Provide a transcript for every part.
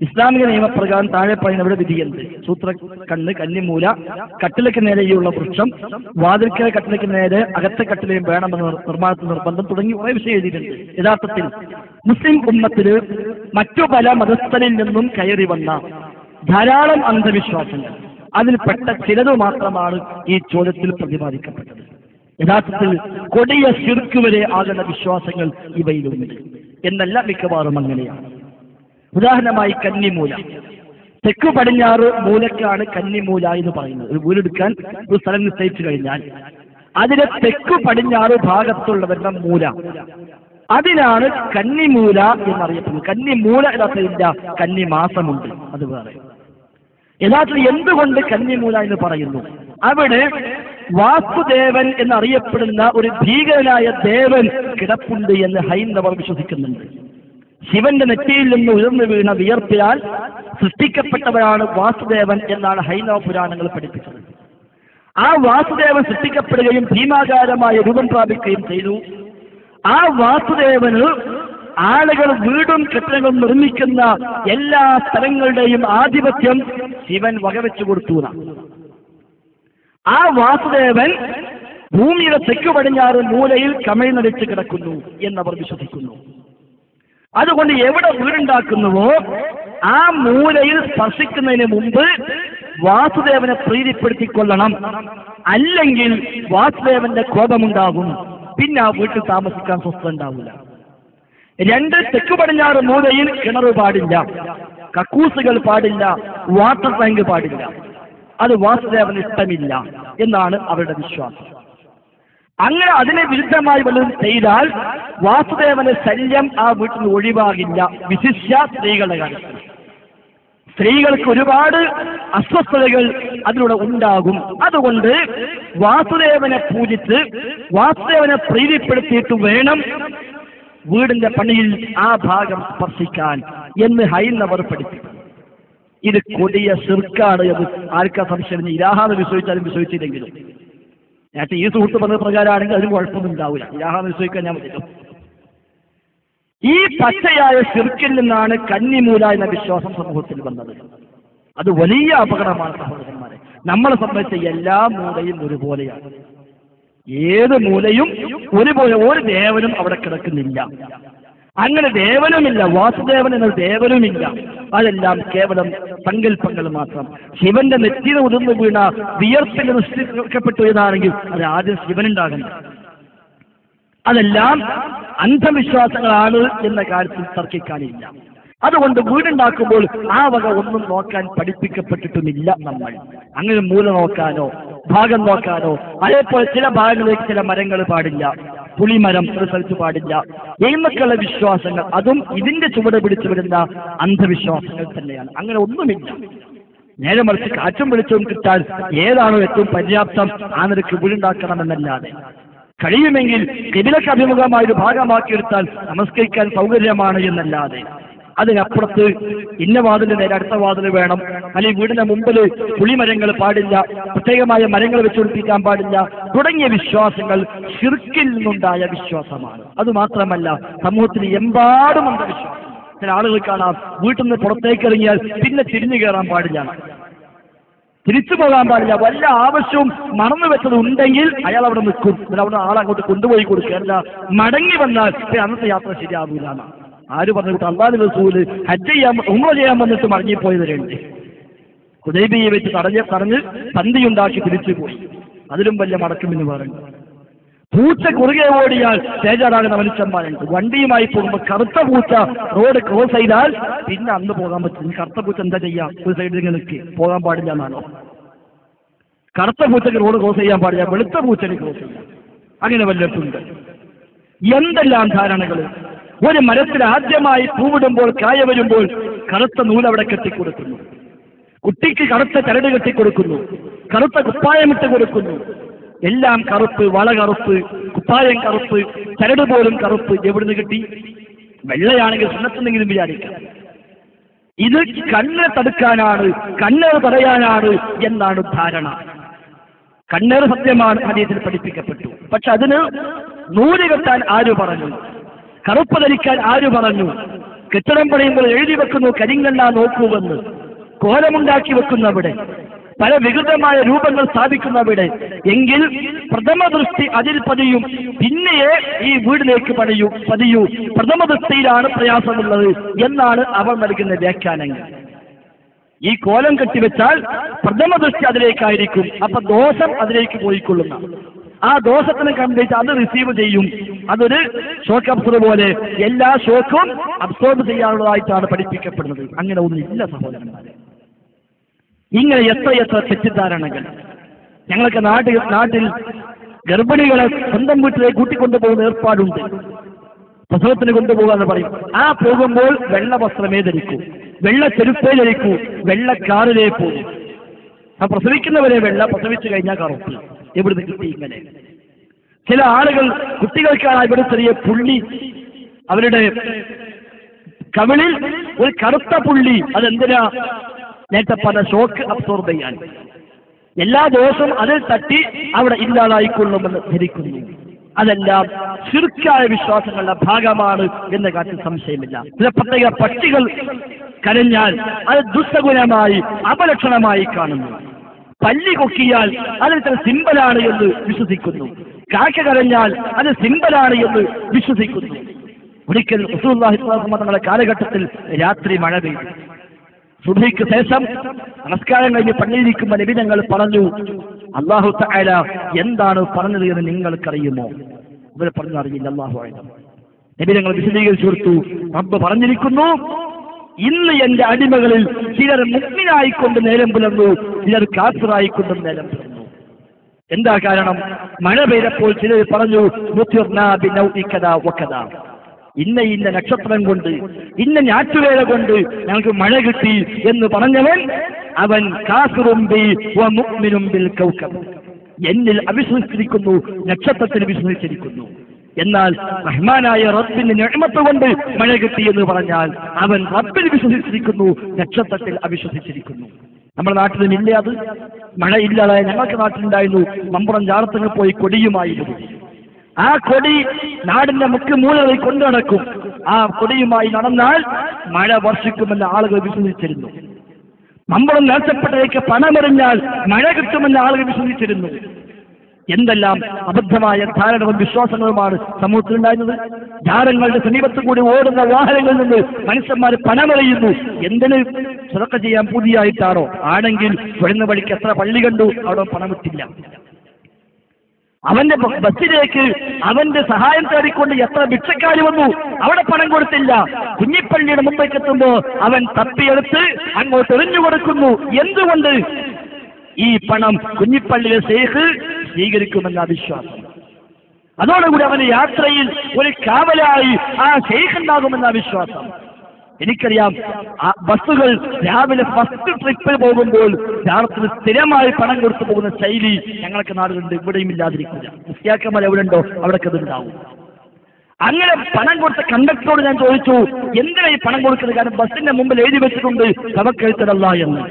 ഇസ്ലാമിക നിയമപ്രകാരം താഴെ പറയുന്ന ഇവിടെ വിധിയുണ്ട് സൂത്ര കണ്ണ് കന്നിമൂല കട്ടിലയ്ക്ക് നേരെയുള്ള വൃക്ഷം വാതിൽക്കര കട്ടിലയ്ക്ക് നേരെ അകത്തെ കട്ടിലയും വേണമെന്ന് നിർ- നിർമ്മാണത്തിൽ നിർബന്ധം തുടങ്ങി കുറെ വിഷയം എഴുതിയിട്ടുണ്ട്. യഥാർത്ഥത്തിൽ മുസ്ലിം കുടുംബത്തിൽ മറ്റു പല മതസ്ഥരിൽ നിന്നും കയറി വന്ന ധാരാളം അന്ധവിശ്വാസങ്ങൾ. അതിൽപ്പെട്ട ചിലത് മാത്രമാണ് ഈ ചോദ്യത്തിൽ പ്രതിപാദിക്കപ്പെട്ടത്. യഥാർത്ഥത്തിൽ കൊടിയ ശിർക്ക് വരെ ആകുന്ന വിശ്വാസങ്ങൾ ഇവയിലുണ്ട്. എന്നല്ല മിക്കവാറും അങ്ങനെയാണ്. ഉദാഹരണമായി കന്നിമൂല. തെക്ക് പടിഞ്ഞാറ് മൂലക്കാണ് കന്നിമൂല എന്ന് പറയുന്നത്. ഒരു വീടെടുക്കാൻ ഒരു സ്ഥലം നിശ്ചയിച്ചു കഴിഞ്ഞാൽ അതിലെ തെക്ക് പടിഞ്ഞാറ് ഭാഗത്തുള്ളവരുടെ മൂല. അതിനാണ് കന്നിമൂല എന്നറിയപ്പെടുന്നത്. കന്നിമൂല യഥാർത്ഥത്തിലില്ല കന്നിമാസമുണ്ട്. അത് വേറെ. യഥാർത്ഥത്തിൽ എന്തുകൊണ്ട് കന്നിമൂല എന്ന് പറയുന്നു? അവിടെ വാസുദേവൻ എന്നറിയപ്പെടുന്ന ഒരു ഭീകരനായ ദേവൻ കിടപ്പുണ്ട് എന്ന് ഹൈന്ദവർ വിശ്വസിക്കുന്നുണ്ട്. ശിവന്റെ നെറ്റിയിൽ നിന്ന് ഉയർന്നു വീണ വിയർപ്പിനാൽ സൃഷ്ടിക്കപ്പെട്ടവരാണ് വാസുദേവൻ എന്നാണ് ഹൈന്ദവ പുരാണങ്ങൾ പഠിപ്പിച്ചത്. ആ വാസുദേവൻ സൃഷ്ടിക്കപ്പെടുകയും ഭീമാകാരമായ രൂപം പ്രാപിക്കുകയും ചെയ്തു. ആ വാസുദേവന് ആളുകൾ വീടും കെട്ടിടങ്ങളും നിർമ്മിക്കുന്ന എല്ലാ സ്ഥലങ്ങളുടെയും ആധിപത്യം ശിവൻ വകവെച്ചു കൊടുത്തു. ആ വാസുദേവൻ ഭൂമിയുടെ തെക്കു പടിഞ്ഞാറ് മൂലയിൽ കമിഴ്ന്നടിച്ച് കിടക്കുന്നു എന്നവർ വിശ്വസിക്കുന്നു. അതുകൊണ്ട് എവിടെ വീടുണ്ടാക്കുന്നുവോ ആ മൂലയിൽ സ്പർശിക്കുന്നതിന് മുമ്പ് വാസുദേവനെ പ്രീതിപ്പെടുത്തിക്കൊള്ളണം. അല്ലെങ്കിൽ വാസുദേവന്റെ കോപമുണ്ടാകും. പിന്നെ ആ വീട്ടിൽ താമസിക്കാൻ സ്വസ്ഥ ഉണ്ടാവില്ല. രണ്ട് തെക്ക് പടിഞ്ഞാറ് മൂലയിൽ കിണർ പാടില്ല. കക്കൂസുകൾ പാടില്ല. വാട്ടർ ടാങ്ക് പാടില്ല. അത് വാസുദേവന് ഇഷ്ടമില്ല എന്നാണ് അവരുടെ വിശ്വാസം. അങ്ങനെ അതിനെ വിരുദ്ധമായി വല്ലതും ചെയ്താൽ വാസുദേവന്റെ ശല്യം ആ വീട്ടിൽ ഒഴിവാകില്ല. വിശിഷ്യ സ്ത്രീകളുടെ കാര്യത്തിൽ. സ്ത്രീകൾക്ക് ഒരുപാട് അസ്വസ്ഥതകൾ അതിലൂടെ ഉണ്ടാകും. അതുകൊണ്ട് വാസുദേവനെ പൂജിച്ച് വാസുദേവനെ പ്രീതിപ്പെടുത്തിയിട്ട് വേണം വീടിന്റെ പണിയിൽ ആ ഭാഗം സ്പർശിക്കാൻ എന്ന് ഹൈന്ദവർ പഠിപ്പിക്കും ഇത് കൊടിയ ശിർക്കാണ് എന്ന് ആർക്കാ സംശയം? ഇരാഹാതെ വിശ്വസിച്ചാലും വിശ്വസിച്ചില്ലെങ്കിലും നേരത്തെ ഈ സുഹൃത്ത് പറഞ്ഞ പ്രകാരമാണെങ്കിൽ അതിന് കുഴപ്പമൊന്നും ഉണ്ടാവില്ല ഇലാഹാന്ന് വിശ്വസിക്കാൻ ഞാൻ പറ്റും. ഈ പച്ചയായ സിർക്കിൽ നിന്നാണ് കന്നിമൂല എന്ന വിശ്വാസം സമൂഹത്തിൽ വന്നത്. അത് വലിയ അപകടമാണ് സഹോദരന്മാരെ. നമ്മളെ സംബന്ധിച്ച എല്ലാ മൂലയും ഒരുപോലെയാണ്. ഏത് മൂലയും ഒരുപോലെ ഒരു ദേവനും അവിടെ കിടക്കുന്നില്ല. അങ്ങനെ ദേവനുമില്ല വാസുദേവൻ എന്ന ദേവനുമില്ല. അതെല്ലാം കേവലം സങ്കല്പങ്ങൾ മാത്രം. ശിവന്റെ നെറ്റിയിൽ ഉതിർന്നു വീണ വിയർപ്പിൽ നിഷ്ഠിക്കപ്പെട്ടു എന്നാണെങ്കിൽ അത് ആദ്യം ശിവനുണ്ടാകുന്നു അതെല്ലാം അന്ധവിശ്വാസങ്ങളാണ് എന്ന കാര്യത്തിൽ തർക്കിക്കാനില്ല. അതുകൊണ്ട് വീടുണ്ടാക്കുമ്പോൾ ആ വക ഒന്നും നോക്കാൻ പഠിപ്പിക്കപ്പെട്ടിട്ടുമില്ല നമ്മൾ. അങ്ങനെ മൂല നോക്കാനോ ഭാഗം നോക്കാനോ അതേപോലെ ചില ഭാഗങ്ങളിലേക്ക് ചില മരങ്ങൾ പാടില്ല. പുളിമരം സ്ഥലത്ത് പാടില്ല. എഴുമക്കുള്ള വിശ്വാസങ്ങൾ അതും ഇതിന്റെ ചുവട് പിടിച്ചു വരുന്ന അന്ധവിശ്വാസങ്ങൾ തന്നെയാണ്. അങ്ങനെ ഒന്നുമില്ല. നേരെ മറിച്ച് കാറ്റും വെളിച്ചവും കിട്ടാൻ ഏതാണോ ഏറ്റവും പര്യാപ്തം ആ നിരക്ക് വീടുണ്ടാക്കണമെന്നല്ലാതെ കഴിയുമെങ്കിൽ കിബിലക്ക് അഭിമുഖമായ ഒരു ഭാഗമാക്കിയെടുത്താൽ നമസ്കരിക്കാൻ സൗകര്യമാണ് എന്നല്ലാതെ. അതിനപ്പുറത്ത് ഇന്ന വാതിലിന് നേരെ അടുത്ത വാതിൽ വേണം. അല്ലെങ്കിൽ വീടിന്റെ മുമ്പിൽ പുളിമരങ്ങൾ പാടില്ല. പ്രത്യേകമായ മരങ്ങൾ വെച്ചുപിടിപ്പിക്കാൻ പാടില്ല. തുടങ്ങിയ വിശ്വാസങ്ങൾ ഷിർക്കിൽ നിന്നുണ്ടായ വിശ്വാസമാണ്. അത് മാത്രമല്ല സമൂഹത്തിന് എമ്പാടും അന്ധവിശ്വാസം ചില ആളുകൾ കാണാം വീട്ടിൽ നിന്ന് പുറത്തേക്ക് ഇറങ്ങിയാൽ പിന്നെ തിരിഞ്ഞു കയറാൻ പാടില്ല. തിരിച്ചു പോകാൻ പാടില്ല. വല്ല ആവശ്യവും മറന്നു വെച്ചത് ഉണ്ടെങ്കിൽ അയാൾ അവിടെ നിൽക്കും. അവിടെ ആളങ്ങോട്ട് കൊണ്ടുപോയി കൊടുക്കുക മടങ്ങി വന്നാൽ അന്നത്തെ യാത്ര ശരിയാവില്ല എന്നാണ്. ആര് പറഞ്ഞിട്ട് അള്ളാഹു റസൂൽ ഹജ്ജ് ചെയ്യാൻ ഉമ്മ ചെയ്യാൻ വന്നിട്ട് മടങ്ങിപ്പോയവരുണ്ട്. ഹുദൈബിയെ വെച്ച് തടഞ്ഞ് പറഞ്ഞ് സന്ധിയുണ്ടാക്കി തിരിച്ചു പോയി അതിലും വലിയ മടക്കുമെന്ന് പറഞ്ഞു പൂച്ച കുറുകെ ഓടിയാൽ തേജാടാകുന്ന മനുഷ്യന്മാരുണ്ട് വണ്ടിയുമായി പോകുമ്പോൾ കറുത്ത പൂച്ച റോഡ് ക്രോസ് ചെയ്താൽ പിന്നെ അന്ന് പോകാൻ പറ്റും കറുത്ത പൂച്ച എന്താ ചെയ്യാം? ഒരു സൈഡിൽ ഇങ്ങനെ നിൽക്കി പോകാൻ പാടില്ല എന്നാണോ? കറുത്ത പൂച്ചക്ക് റോഡ് ക്രോസ് ചെയ്യാൻ പാടില്ല. വെളുത്ത പൂച്ചക്ക് ക്രോസ് ചെയ്യാം. അങ്ങനെ വല്ലയിടത്തുണ്ട് എന്തെല്ലാം ധാരണകൾ ഒരു മരത്തിൽ ആദ്യമായി പൂവിടുമ്പോൾ കായ വരുമ്പോൾ കറുത്ത നൂലവിടെ കെട്ടിക്കൊടുക്കുന്നു. കുട്ടിക്ക് കറുത്ത ചരട് കെട്ടിക്കൊടുക്കുന്നു. കറുത്ത കുപ്പായമിട്ട് കൊടുക്കുന്നു. എല്ലാം കറുപ്പ് വള കറുപ്പ് കുപ്പായം കറുപ്പ് ചരട് പോലും കറുപ്പ് എവിടുന്ന് കിട്ടി? വെള്ളയാണെങ്കിൽ സുന്നത്തെന്തെങ്കിലും വിചാരിക്കാം. ഇത് കണ്ണ് തടുക്കാനാണ് കണ്ണേർ തടയാനാണ് എന്നാണ് ധാരണ. കണ്ണേർ സത്യമാണ് ഹദീസിൽ പഠിപ്പിക്കപ്പെട്ടു. പക്ഷെ അതിന് നൂൽ കെട്ടാൻ ആര് പറഞ്ഞു? കറുപ്പ് ധരിക്കാൻ ആര് പറഞ്ഞു? കെട്ടിടം പണിയുമ്പോൾ എഴുതി വെക്കുന്നു കരിങ്കണ്ണ നോക്കൂവെന്ന്. കോലമുണ്ടാക്കി വെക്കുന്നവിടെ. പല വികൃതമായ രൂപങ്ങൾ സ്ഥാപിക്കുന്നവിടെ. എങ്കിൽ പ്രഥമ ദൃഷ്ടി അതിൽ പതിയും. പിന്നെയേ ഈ വീടിലേക്ക് പണിയൂ പതിയൂ. പ്രഥമ ദൃഷ്ടിയിലാണ് പ്രയാസമുള്ളത് എന്നാണ് അവർ നൽകുന്ന വ്യാഖ്യാനങ്ങൾ. ഈ കോലം കെട്ടിവെച്ചാൽ പ്രഥമ ദൃഷ്ടി അതിലേക്കായിരിക്കും. അപ്പൊ ദോഷം അതിലേക്ക് പോയിക്കൊള്ളുന്ന. ആ ദോഷത്തിനെ കണ്ടിട്ട് അത് റിസീവ് ചെയ്യും. അതൊരു ഷോക്ക് അബ്സർ പോലെ എല്ലാ ഷോക്കും അബ്സോർബ് ചെയ്യാനുള്ളതായിട്ടാണ് പഠിപ്പിക്കപ്പെടുന്നത്. അങ്ങനെ ഒന്നില്ല സഹോദരന്മാരെ. ഇങ്ങനെ എത്ര എത്ര തെറ്റിദ്ധാരണകൾ. ഞങ്ങൾക്ക് നാട്ടിൽ നാട്ടിൽ ഗർഭിണികളെ സ്വന്തം വീട്ടിലേക്ക് കൂട്ടിക്കൊണ്ടുപോകുന്ന ഏർപ്പാടുണ്ട്. പ്രസവത്തിന് കൊണ്ടുപോകാന്ന് പറയും. ആ പോകുമ്പോൾ വെള്ള വസ്ത്രമേ ധരിക്കൂ വെള്ള ചെരുപ്പേ ധരിക്കൂ. വെള്ള കാറിലേ പോകും. ആ പ്രസവിക്കുന്നവരെ വെള്ള പ്രസവിച്ചു കഴിഞ്ഞാൽ കറുപ്പ്. എവിടുന്ന് കിട്ടി ഇങ്ങനെ? ചില ആളുകൾ കുട്ടികൾക്കാണ് ഇവിടെ ചെറിയ പുള്ളി. അവരുടെ കവിളിൽ ഒരു കറുത്ത പുള്ളി. അതെന്തിനാ? നേരത്തെ പല ഷോക്ക് അബ്സോർബ് ചെയ്യാൻ. എല്ലാ ദിവസവും അതിൽ തട്ടി അവിടെ ഇല്ലാതായിക്കൊള്ളുമെന്ന് ധരിക്കുന്നു. അതെല്ലാം ചുരുക്കായ വിശ്വാസങ്ങളുടെ ഭാഗമാണ് എന്ന കാര്യത്തിൽ സംശയമില്ല. ചില പ്രത്യേക പക്ഷികൾ കരഞ്ഞാൽ അത് ദുസ്സഗുണമായി അപലക്ഷണമായി കാണുന്നു. പല്ലി കൊക്കിയാൽ അത് ഇത്ര സിമ്പലാണ് എന്ന് വിശ്വസിക്കുന്നു. കാക്ക കരഞ്ഞാൽ അത് സിമ്പലാണ് എന്ന് വിശ്വസിക്കുന്നു. ഒരിക്കൽ തങ്ങളുടെ കാലഘട്ടത്തിൽ രാത്രി മഴ പെയ്തു. സുബഹിക്ക് ശേഷം നമസ്കാരം കഴിഞ്ഞ് പള്ളിയിരിക്കുമ്പോൾ നബി ഞങ്ങൾ പറഞ്ഞു അള്ളാഹു തആല എന്താണ് പറഞ്ഞത് എന്ന് നിങ്ങൾക്കറിയുമോ? ഇവരെ പറഞ്ഞറിയില്ല അള്ളാഹു ആയത് നബി ഞങ്ങൾ വിശദീകരിച്ചു കൊടുത്തു റബ്ബ് പറഞ്ഞിരിക്കുന്നു ഇന്ന് എന്റെ അടിമകളിൽ ചിലർ മുഗ്മിനായിക്കൊണ്ട് നേരം പുലർന്നു ചിലർ കാഫിറായിക്കൊണ്ട് നേരം പുലർന്നു. എന്താ കാരണം? മഴ പെയ്തപ്പോൾ ചിലർ പറഞ്ഞു വകദാ ഇന്ന ഇന്ന നക്ഷത്രം കൊണ്ട് ഇന്ന ഞാറ്റുവേല കൊണ്ട് ഞങ്ങൾക്ക് മഴ കിട്ടി എന്ന് പറഞ്ഞവൻ അവൻ കാസുറും ബി വ ബിൽ കൗകബ്. എന്നിൽ അവിശ്വസിച്ചിരിക്കുന്നു നക്ഷത്രത്തിൽ വിശ്വസിച്ചിരിക്കുന്നു എന്നാൽ റഹ്മാനായ റബ്ബിന്റെ നിഴമത്ത് കൊണ്ട് മഴ കിട്ടി എന്ന് പറഞ്ഞാൽ അവൻ റബ്ബിൽ വിശ്വസിച്ചിരിക്കുന്നു നക്ഷത്രത്തിൽ അവിശ്വസിച്ചിരിക്കുന്നു. നമ്മുടെ നാട്ടിലും ഇല്ല അത്. മഴ ഇല്ലാതെ ഞങ്ങൾക്ക് നാട്ടിലുണ്ടായിരുന്നു. മമ്പുറം ചാർത്തങ്ങൾ പോയി കൊടിയുമായിരുന്നു. ആ കൊടി നാടിന്റെ മുക്ക് മൂലകളിൽ കൊണ്ടു നടക്കും. ആ കൊടിയുമായി നടന്നാൽ മഴ വർഷിക്കുമെന്ന് ആളുകൾ വിശ്വസിച്ചിരുന്നു. മമ്പളം നേർച്ചപ്പെട്ടതിലേക്ക് പണമെറിഞ്ഞാൽ മഴ കിട്ടുമെന്ന് ആളുകൾ വിശ്വസിച്ചിരുന്നു. എന്തെല്ലാം അബദ്ധമായ ധാരണകളും വിശ്വാസങ്ങളുമാണ് സമൂഹത്തിലുണ്ടായിരുന്നത്? ജാരങ്ങളുടെ സമീപത്ത് കൂടി ഓടുന്ന വാഹനങ്ങളിൽ നിന്ന് മനുഷ്യന്മാർ പണമെറിയുന്നു. എന്തിന് ശ്രദ്ധ ചെയ്യാൻ പുതിയായിട്ടാണോ? ആണെങ്കിൽ വരുന്ന വഴിക്ക് എത്ര പള്ളി കണ്ടു അവിടെ പണമിട്ടില്ല. അവന്റെ ബസ്സിലേക്ക് അവന്റെ സഹായം തേടിക്കൊണ്ട് എത്ര ഭിക്ഷക്കാരി വന്നു അവിടെ പണം കൊടുത്തില്ല. കുഞ്ഞിപ്പള്ളിയുടെ മുമ്പേക്ക് എത്തുമ്പോ അവൻ തപ്പിയെടുത്ത് അങ്ങോട്ട് എറിഞ്ഞു കൊടുക്കുന്നു. എന്തുകൊണ്ട്? ഈ പണം കുഞ്ഞിപ്പള്ളിയിലെ ശേഖ് സ്വീകരിക്കുമെന്ന വിശ്വാസം. അതോടുകൂടി അവന് യാത്രയിൽ ഒരു കാവലായി ആ ശേഖ് ഉണ്ടാകുമെന്ന വിശ്വാസം. എനിക്കറിയാം ആ ബസ്സുകൾ രാവിലെ ഫസ്റ്റ് ട്രിപ്പിൽ പോകുമ്പോൾ രാത്രി സ്ഥിരമായി പണം കൊടുത്തു പോകുന്ന ശൈലി ഞങ്ങൾക്ക് നാടുകളുണ്ട് ഇവിടെയും ഇല്ലാതിരിക്കില്ല. മുസ്ലിയാക്കന്മാർ എവിടെ ഉണ്ടോ അവിടെ അതുണ്ടാവും അങ്ങനെ പണം കൊടുത്ത കണ്ടക്ടറോട് ഞാൻ ചോദിച്ചു എന്തിനാ ഈ പണം കൊടുക്കുന്നത്? കാരണം ബസ്സിന്റെ മുമ്പിൽ എഴുതി വെച്ചിട്ടുണ്ട് തവക്കെഴുത്തതല്ല എന്ന്.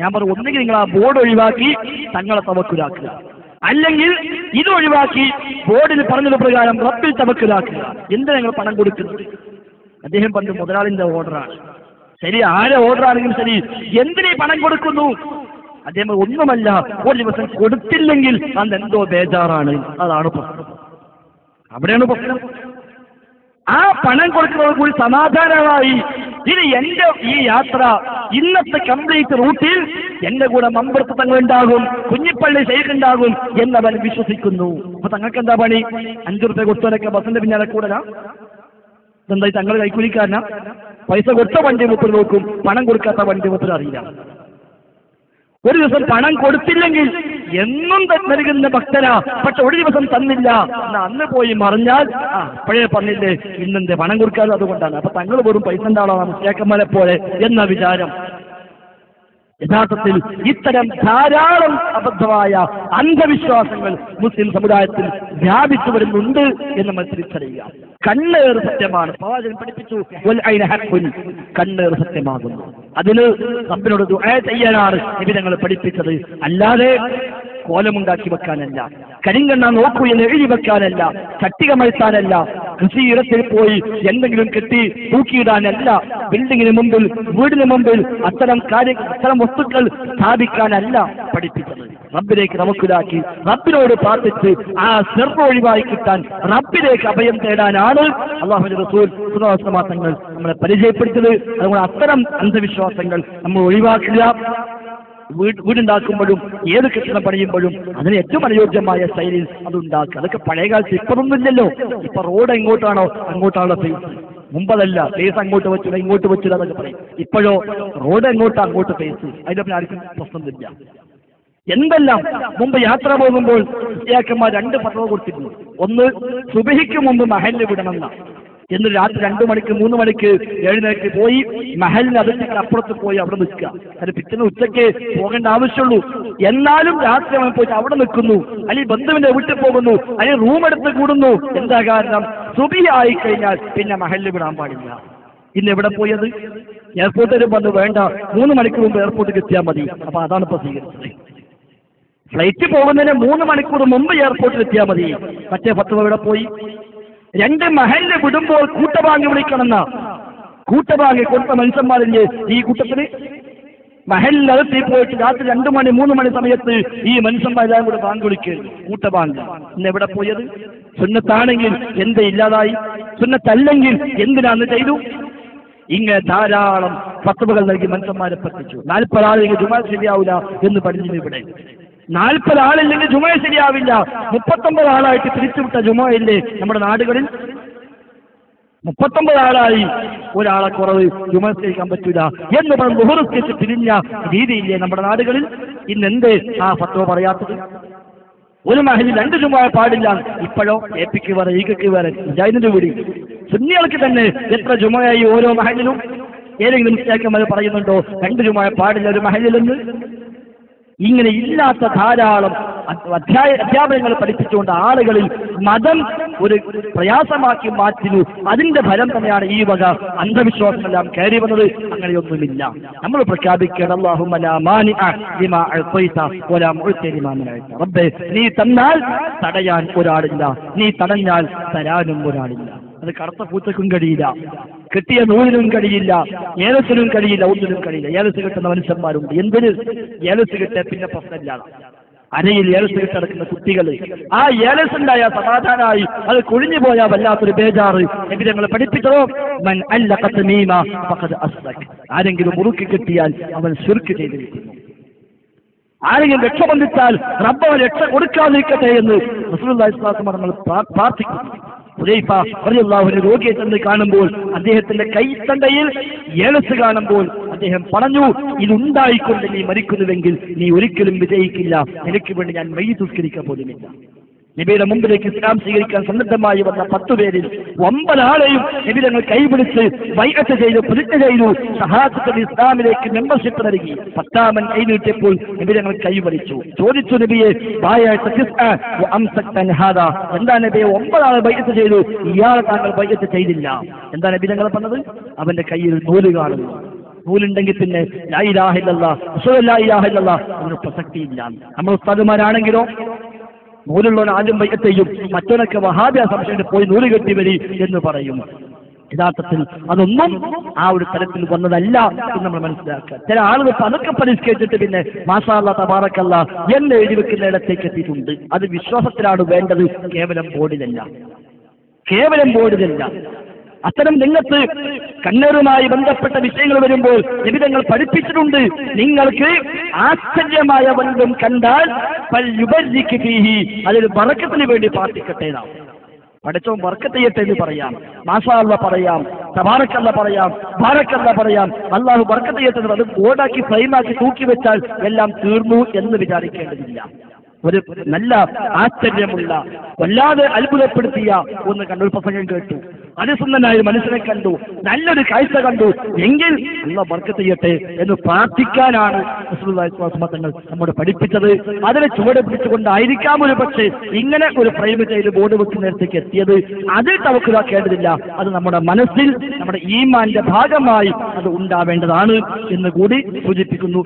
ഞാൻ പറഞ്ഞു ഒന്നുകിൽ നിങ്ങൾ ആ ബോർഡ് ഒഴിവാക്കി തങ്ങളെ തവക്കുലാക്കുക. അല്ലെങ്കിൽ ഇത് ഒഴിവാക്കി ബോർഡിൽ പറഞ്ഞത് പ്രകാരം റബ്ബിൽ തമക്കിലാക്കുക എന്താ ഞങ്ങൾ പണം കൊടുക്കുന്നത് അദ്ദേഹം പണ്ട് മുതലാളിന്റെ ഓർഡറാണ്. ശരി ആരെ ഓർഡർ ആണെങ്കിലും ശരി. എന്തിനീ പണം കൊടുക്കുന്നു? അദ്ദേഹം ഒന്നുമല്ല ഒരു ദിവസം കൊടുത്തില്ലെങ്കിൽ അന്ന് എന്തോ ബേജാറാണ്. അതാണ് പ്രശ്നം. അവിടെയാണ് പ്രശ്നം. ആ പണം കൊടുക്കുന്നത് കൂടി സമാധാനമായി ഇനി എന്റെ ഈ യാത്ര ഇന്നത്തെ കംപ്ലീറ്റ് റൂട്ടിൽ എന്റെ കൂടെ മമ്പുറത്ത് തങ്ങളുണ്ടാകും കുഞ്ഞിപ്പള്ളി ഷെയ്ഖ് ഉണ്ടാകും എന്നവൻ വിശ്വസിക്കുന്നു. അപ്പൊ തങ്ങൾക്ക് എന്താ പണി? അഞ്ചു റുപ്യ കൊടുത്തവരൊക്കെ ബസ്സിന്റെ പിന്നാലെ കൂടലാ എന്തായി തങ്ങൾ കൈക്കൂലിക്കാരനാ? പൈസ കൊടുത്ത വണ്ടി മുപ്പത് നോക്കും പണം കൊടുക്കാത്ത വണ്ടി മുപ്പത് അറിയില്ല. ഒരു ദിവസം പണം കൊടുത്തില്ലെങ്കിൽ എന്നും നൽകുന്ന ഭക്തനാ പക്ഷെ ഒരു ദിവസം തന്നില്ല. അന്ന് പോയി മറിഞ്ഞാൽ ആ പഴയ പറഞ്ഞില്ലേ ഇന്നെന്റെ പണം കൊടുക്കാതെ അതുകൊണ്ടാണ്. അപ്പൊ തങ്ങൾ വെറും പൈസ ഉണ്ടാവണം മുസ്ലിയാക്കന്മാരെ പോലെ എന്ന വിചാരം. യഥാർത്ഥത്തിൽ ഇത്തരം ധാരാളം അബദ്ധമായ അന്ധവിശ്വാസങ്ങൾ മുസ്ലിം സമുദായത്തിൽ വ്യാപിച്ചു വരുന്നുണ്ട് എന്ന് നമ്മൾ തിരിച്ചറിയുക. കണ്ണേർ സത്യമാണ്. പ്രവാചകൻ പഠിപ്പിച്ചു കണ്ണേർ ഐന ഹഖ്ഉൻ." കണ്ണേറ് സത്യമാകുന്നു. അതിന് റബ്ബിനോട് ദുആ ചെയ്യാനാണ് നബി ഞങ്ങൾ പഠിപ്പിച്ചത്. അല്ലാതെ കോലമുണ്ടാക്കി വെക്കാനല്ല കരിങ്കണ്ണ നോക്കൂ എന്ന് എഴുതി വെക്കാനല്ല ചട്ടിക മഴ്ത്താനല്ല കൃഷിയിടത്തിൽ പോയി എന്തെങ്കിലും കിട്ടി തൂക്കിയിടാനല്ല. ബിൽഡിങ്ങിന് മുമ്പിൽ വീടിന് മുമ്പിൽ അത്തരം കാര്യ അത്തരം വസ്തുക്കൾ സ്ഥാപിക്കാനല്ല പഠിപ്പിച്ചത്. റബ്ബിലേക്ക് നമുക്കിതാക്കി റബ്ബിനോട് പ്രാർത്ഥിച്ച് ആ സെർവ് ഒഴിവായി കിട്ടാൻ റബ്ബിലേക്ക് അഭയം തേടാനാണ് അള്ളാഹുവിന്റെ റസൂൽ നമ്മളെ പരിചയപ്പെടുത്തിയത്. അതുകൊണ്ട് അത്തരം അന്ധവിശ്വാസങ്ങൾ നമ്മൾ ഒഴിവാക്കുക. വീട് വീടുണ്ടാക്കുമ്പോഴും ഏത് കെട്ടിടം പണിയുമ്പോഴും അതിന് ഏറ്റവും അനുയോജ്യമായ ശൈലിയിൽ അത് ഉണ്ടാക്കുക അതൊക്കെ പഴയകാലത്ത് കാലത്ത് ഇപ്പൊന്നുമില്ലല്ലോ ഇപ്പൊ റോഡ് എങ്ങോട്ടാണോ അങ്ങോട്ടാണോ ഫേസ് മുമ്പതല്ല ഫേസ് അങ്ങോട്ട് വെച്ചില്ല ഇങ്ങോട്ട് വെച്ചില്ല എന്നൊക്കെ പറയും. ഇപ്പോഴോ റോഡ് എങ്ങോട്ട് അങ്ങോട്ട് ഫേസ് പിന്നെ ആർക്കും പ്രശ്നമില്ല എന്തെല്ലാം? മുമ്പ് യാത്ര പോകുമ്പോൾ ക്രിസ്ത്യാക്കന്മാർ രണ്ട് പത്രവ് കൊടുത്തിരുന്നു. ഒന്ന് സുബഹിക്ക് മുമ്പ് മഹലിൽ വിടണമെന്ന എന്ന് രാത്രി രണ്ടു മണിക്ക് മൂന്ന് മണിക്ക് എഴുന്നേറ്റ് പോയി മഹലിന് അതിർത്തിക്ക് അപ്പുറത്ത് പോയി അവിടെ നിൽക്കുക. അത് പിറ്റേന്ന് ഉച്ചയ്ക്ക് പോകേണ്ട ആവശ്യമുള്ളൂ. എന്നാലും രാത്രി അവൻ പോയി അവിടെ നിൽക്കുന്നു. അല്ലെങ്കിൽ ബന്ധുവിന്റെ വീട്ടിൽ പോകുന്നു. അല്ലെങ്കിൽ റൂം എടുത്ത് കൂടുന്നു. എന്താ കാരണം? സുബി ആയി കഴിഞ്ഞാൽ പിന്നെ മഹലിൽ വിടാൻ പാടില്ല. ഇന്ന് എവിടെ പോയത്? എയർപോർട്ടിൽ വന്ന്. വേണ്ട. മൂന്ന് മണിക്കൂർ മുമ്പ് എയർപോർട്ടിൽ എത്തിയാൽ മതി. അപ്പൊ അതാണ് ഇപ്പൊ സ്വീകരിച്ചത്. ഫ്ലൈറ്റ് പോകുന്നതിന് മൂന്ന് മണിക്കൂർ മുമ്പ് എയർപോർട്ടിൽ എത്തിയാൽ മതി. മറ്റേ പത്ത് എവിടെ പോയി? രണ്ട് മഹലിന് വിടുമ്പോൾ കൂട്ടബാങ്ക് വിളിക്കണമെന്ന. കൂട്ടബാങ്ക് കൊടുത്ത മനുഷ്യന്മാരില്ലേ ഈ കൂട്ടത്തിന് മഹലിനകത്ത് പോയിട്ട് രാത്രി രണ്ടു മണി മൂന്ന് മണി സമയത്ത് ഈ മനുഷ്യന്മാരെല്ലാം കൂടെ ബാങ്ക് വിളിക്കുന്നു കൂട്ടബാങ്ക് ഇന്ന് എവിടെ പോയത്? സുന്നത്താണെങ്കിൽ എന്ത് ഇല്ലാതായി? സുന്നത്തല്ലെങ്കിൽ എന്തിനാന്ന് ചെയ്തു? ഇങ്ങനെ ധാരാളം പത്തുമകൾ നൽകി മനുഷ്യന്മാരെ പറ്റിച്ചു. നാൽപ്പതാളെങ്കിൽ ജുമാ ശരിയാവില്ല എന്ന് പഠിച്ചു ഇവിടെ. നാൽപ്പത് ആളില്ലെങ്കിൽ ജുമ ശരിയാവില്ല. മുപ്പത്തൊമ്പത് ആളായിട്ട് പിരിച്ചുവിട്ട ജുമയില്ലേ നമ്മുടെ നാടുകളിൽ മുപ്പത്തൊമ്പത് ആളായി ഒരാളെ കുറവ് വിമർശിക്കാൻ പറ്റൂല എന്ന് പറഞ്ഞ് ബഹുറിച്ച് പിരിഞ്ഞ രീതിയില്ലേ നമ്മുടെ നാടുകളിൽ? ഇന്ന് എന്ത് ആ ഫത്വ പറയാത്തത്? ഒരു മഹലിൽ രണ്ട് ജുമ പാടില്ല. ഇപ്പോഴോ എപ്പിക്ക് വേറെ ഈകക്ക് വേറെ ജൈനന്റെ കൂടി സുന്നികൾക്ക് തന്നെ എത്ര ജുമയായി ഓരോ മഹലിലും? ഏതെങ്കിലും മുസ്ലിയാക്കന്മാർ പറയുന്നുണ്ടോ? രണ്ട് ജുമായ പാടില്ല ഒരു മഹലിലെന്ന് ഇങ്ങനെ ഇല്ലാത്ത ധാരാളം അധ്യായ അധ്യാപനങ്ങൾ പഠിപ്പിച്ചുകൊണ്ട് ആളുകളിൽ മതം ഒരു പ്രയാസമാക്കി മാറ്റുന്നു. അതിന്റെ ഫലം തന്നെയാണ് ഈ വക അന്ധവിശ്വാസമെല്ലാം കയറി വന്നത്. അങ്ങനെയൊന്നുമില്ല. നമ്മൾ പ്രഖ്യാപിക്കണം നീ തന്നാൽ തടയാൻ ഒരാളില്ല. നീ തടഞ്ഞാൽ തരാനും ഒരാളില്ല. അത് കറുത്ത പൂച്ചക്കും കഴിയില്ല. കിട്ടിയ നൂലിനും കഴിയില്ല. ഏലസിനും കഴിയില്ല. ഒന്നിനും കഴിയില്ല. ഏലസ് കിട്ടുന്ന മനുഷ്യന്മാരുണ്ട്. എന്തിന്? ഏലസ് കിട്ടിയ പിന്നെ പ്രശ്നമില്ല അരയിൽ ഏലസ് കിട്ടിടക്കുന്ന കുട്ടികൾ. ആ ഏലസ് ഉണ്ടായ അത് കൊഴിഞ്ഞു പോയാൽ വല്ലാത്തൊരു ബേജാറ്. എങ്കിൽ ഞങ്ങൾ പഠിപ്പിച്ചതോ? മൻ അല്ല മീമ ഫഖദ് അസ്ലക് ആരെങ്കിലും മുറുക്കി കിട്ടിയാൽ അവൻ ശുർക്ക് ചെയ്തിരിക്കുന്നു. ആരെങ്കിലും രക്ഷ ബന്ധിച്ചാൽ റബ്ബവൻ രക്ഷ കൊടുക്കാതിരിക്കട്ടെ എന്ന് പ്രാ- പ്രാർത്ഥിക്കുന്നു. അൻഹു രോഗിയെ ചെന്ന് കാണുമ്പോൾ അദ്ദേഹത്തിന്റെ കൈത്തണ്ടയിൽ ഏലസ് കാണുമ്പോൾ അദ്ദേഹം പറഞ്ഞു ഇതുണ്ടായിക്കൊണ്ട് നീ മരിക്കുന്നുവെങ്കിൽ നീ ഒരിക്കലും വിജയിക്കില്ല. എനിക്ക് വേണ്ടി ഞാൻ മൈ തുസ്കരിക്കാൻ പോലുമില്ല നബിയുടെ മുമ്പിലേക്ക് ഇസ്ലാം സ്വീകരിക്കാൻ സന്നദ്ധമായി വന്ന പത്തു പേരിൽ ഒമ്പതാളെയും നബി ഞങ്ങൾ കൈപിടിച്ച് വൈകട്ട് ചെയ്തു പ്രതിജ്ഞ ചെയ്തു. സഹാസത്തിൽ ഇസ്ലാമിലേക്ക് മെമ്പർഷിപ്പ് നൽകി. പത്താമൻ കൈനീട്ടിയപ്പോൾ നബി കൈവരിച്ചു. ചോദിച്ചു നബിയെ. എന്താ നബിയെ ഒമ്പതാളെ ബൈഅത്ത് ചെയ്തു. ഇയാളെ താങ്കൾ ബൈഅത്ത് ചെയ്തില്ല. എന്താ നബി ഞങ്ങൾ പറഞ്ഞത്? അവന്റെ കയ്യിൽ നൂൽ കാണുന്നു. നൂലുണ്ടെങ്കിൽ പിന്നെ ലാ ഇലാഹ ഇല്ലല്ലാഹ് റസൂലുള്ളാഹി ലാ ഇലാഹ അതിന് പ്രസക്തിയില്ല. നമ്മൾ ഉസ്താദുമാരാണെങ്കിലോ? നൂലുള്ളവൻ ആദ്യം ബയ്യത്ത് മറ്റൊനൊക്കെ വഹാബിയ സംശയം പോയി നൂൽ കെട്ടി വരി എന്ന് പറയും. യഥാർത്ഥത്തിൽ അതൊന്നും ആ ഒരു തരത്തിൽ വന്നതല്ല എന്ന് നമ്മൾ മനസ്സിലാക്കുക. ചില ആളുകൾ പതുക്കെ പരിഷ്കരിച്ചിട്ട് പിന്നെ മാസാല തബാറക്കല്ല എന്ന് എഴുതി വെക്കുന്ന ഇടത്തേക്ക് എത്തിയിട്ടുണ്ട്. അത് വിശ്വാസത്തിലാണ് വേണ്ടത്. കേവലം ബോർഡിലല്ല. കേവലം ബോർഡിലല്ല. അത്തരം രംഗത്ത് കണ്ണേറുമായി ബന്ധപ്പെട്ട വിഷയങ്ങൾ വരുമ്പോൾ ജീവിതങ്ങൾ പഠിപ്പിച്ചിട്ടുണ്ട്. നിങ്ങൾക്ക് ആശ്ചര്യമായ വല്ലതും കണ്ടാൽ ഫൽ തീഹി അതിൽ വറക്കത്തിന് വേണ്ടി പ്രാർത്ഥിക്കട്ടെ നാം. പഠിച്ചോ വർക്കത്ത് ചെയ്യട്ടെ എന്ന് പറയാം. മാഷാള്ള പറയാം. തബാറക്കല്ല പറയാം. ബാരക്കല്ല പറയാം. അള്ളാഹു വർക്കത്ത് ചെയ്യട്ടെ അത് ഓടാക്കി ഫ്രെയിമാക്കി തൂക്കി വെച്ചാൽ എല്ലാം തീർന്നു എന്ന് വിചാരിക്കേണ്ടതില്ല. ഒരു നല്ല ആശ്ചര്യമുള്ള വല്ലാതെ അത്ഭുതപ്പെടുത്തിയ ഒന്ന് കണ്ണൂർ പ്രസംഗം കേട്ടു. അതിസുന്ദനായ ഒരു മനുഷ്യനെ കണ്ടു. നല്ലൊരു കാഴ്ച കണ്ടു. എങ്കിൽ അല്ല വർക്ക് ചെയ്യട്ടെ എന്ന് പ്രാർത്ഥിക്കാനാണ് തങ്ങൾ നമ്മോട് പഠിപ്പിച്ചത്. അതിനെ ചുവട് പിടിച്ചുകൊണ്ടായിരിക്കാം ഒരു പക്ഷേ ഇങ്ങനെ ഒരു ഫ്രെയിം ചെയ്ത് ബോർഡ് വെച്ച് നേരത്തേക്ക് എത്തിയത്. അത് തവക്കുതാക്കേണ്ടതില്ല അത് നമ്മുടെ മനസ്സിൽ നമ്മുടെ ഈമാന്റെ ഭാഗമായി അത് ഉണ്ടാവേണ്ടതാണ് എന്ന് കൂടി സൂചിപ്പിക്കുന്നു.